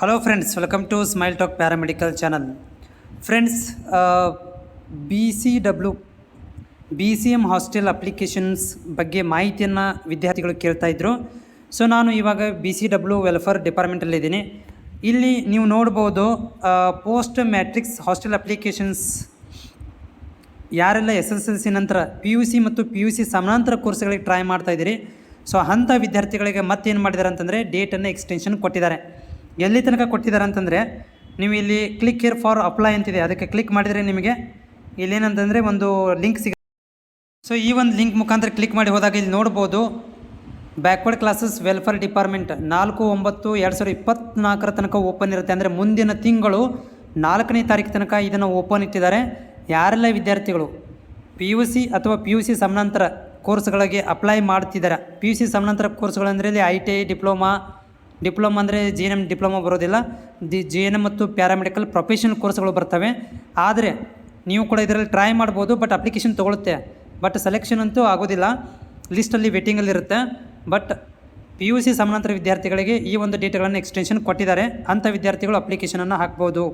Hello friends welcome to smile talk paramedical channel friends B C W B C M hostel applications ಬಗ್ಗೆ ಮಾಹಿತಿಯನ್ನು ವಿದ್ಯಾರ್ಥಿಗಳು ಕೇಳ್ತಾ ಇದ್ದರು so ನಾನು ಇವಾಗ ಬಿ ಸಿ ಡಬ್ಲ್ಯೂ ವೆಲ್ಫೇರ್ ಡಿಪಾರ್ಟ್ಮೆಂಟಲ್ಲಿದ್ದೀನಿ ಇಲ್ಲಿ ನೀವು ನೋಡ್ಬೋದು ಪೋಸ್ಟ್ ಮ್ಯಾಟ್ರಿಕ್ಸ್ ಹಾಸ್ಟೆಲ್ ಅಪ್ಲಿಕೇಶನ್ಸ್ ಯಾರೆಲ್ಲ ಎಸ್ ಎಸ್ ಎಲ್ ಸಿ ನಂತರ ಪಿ ಯು ಸಿ ಮತ್ತು ಪಿ ಯು ಸಿ ಸಮಾನಾಂತರ ಕೋರ್ಸ್ಗಳಿಗೆ ಟ್ರೈ ಮಾಡ್ತಾ ಇದ್ದೀರಿ. ಸೊ ಅಂಥ ವಿದ್ಯಾರ್ಥಿಗಳಿಗೆ ಮತ್ತೇನು ಮಾಡಿದ್ದಾರೆ ಅಂತಂದರೆ ಡೇಟನ್ನು ಎಕ್ಸ್ಟೆನ್ಷನ್ ಕೊಟ್ಟಿದ್ದಾರೆ. ಎಲ್ಲಿ ತನಕ ಕೊಟ್ಟಿದ್ದಾರೆ ಅಂತಂದರೆ, ನೀವು ಇಲ್ಲಿ ಕ್ಲಿಕ್ ಹಿಯರ್ ಫಾರ್ ಅಪ್ಲೈ ಅಂತಿದೆ. ಅದಕ್ಕೆ ಕ್ಲಿಕ್ ಮಾಡಿದರೆ ನಿಮಗೆ ಇಲ್ಲೇನಂತಂದರೆ ಒಂದು ಲಿಂಕ್ ಸಿಗ ಸೊ ಈ ಒಂದು ಲಿಂಕ್ ಮುಖಾಂತರ ಕ್ಲಿಕ್ ಮಾಡಿ ಹೋದಾಗ ಇಲ್ಲಿ ನೋಡ್ಬೋದು ಬ್ಯಾಕ್ವರ್ಡ್ ಕ್ಲಾಸಸ್ ವೆಲ್ಫೇರ್ ಡಿಪಾರ್ಟ್ಮೆಂಟ್ ನಾಲ್ಕು, ಒಂಬತ್ತು, ಎರಡು ಸಾವಿರದ ಇಪ್ಪತ್ತ್ನಾಲ್ಕರ ತನಕ ಓಪನ್ ಇರುತ್ತೆ. ಅಂದರೆ ಮುಂದಿನ ತಿಂಗಳು ನಾಲ್ಕನೇ ತಾರೀಕು ತನಕ ಇದನ್ನು ಓಪನ್ ಇಟ್ಟಿದ್ದಾರೆ. ಯಾರೆಲ್ಲ ವಿದ್ಯಾರ್ಥಿಗಳು? ಪಿ ಯು ಸಿ ಅಥವಾ ಪಿ ಯು ಸಿ ಸಮಾನಾಂತರ ಕೋರ್ಸ್ಗಳಿಗೆ ಅಪ್ಲೈ ಮಾಡ್ತಿದ್ದಾರೆ. ಪಿ ಯು ಸಿ ಸಮಾನಾಂತರ ಕೋರ್ಸ್ಗಳಂದರೆ ಇಲ್ಲಿ I T I diploma diploma ಅಂದರೆ ಜಿ ಎನ್ ಎಂ ಡಿಪ್ಲೊಮಾ ಬರೋದಿಲ್ಲ. ದಿ ಜಿ ಎನ್ ಎಂ ಮತ್ತು ಪ್ಯಾರಾಮೆಡಿಕಲ್ ಪ್ರೊಫೆಷನಲ್ ಕೋರ್ಸ್ಗಳು ಬರ್ತವೆ. ಆದರೆ ನೀವು ಕೂಡ ಇದರಲ್ಲಿ ಟ್ರೈ ಮಾಡ್ಬೋದು ಬಟ್ ಅಪ್ಲಿಕೇಶನ್ ತೊಗೊಳುತ್ತೆ. ಬಟ್ ಸೆಲೆಕ್ಷನ್ ಅಂತೂ ಆಗೋದಿಲ್ಲ. ಲಿಸ್ಟಲ್ಲಿ ವೇಟಿಂಗಲ್ಲಿರುತ್ತೆ ಬಟ್ ಪಿ ಯು ಸಿ ಸಮಾನಾಂತರ ವಿದ್ಯಾರ್ಥಿಗಳಿಗೆ ಈ ಒಂದು ಡೇಟ್ಗಳನ್ನು ಎಕ್ಸ್ಟೆನ್ಷನ್ ಕೊಟ್ಟಿದ್ದಾರೆ. ಅಂಥ ವಿದ್ಯಾರ್ಥಿಗಳು ಅಪ್ಲಿಕೇಶನನ್ನು ಹಾಕ್ಬೋದು.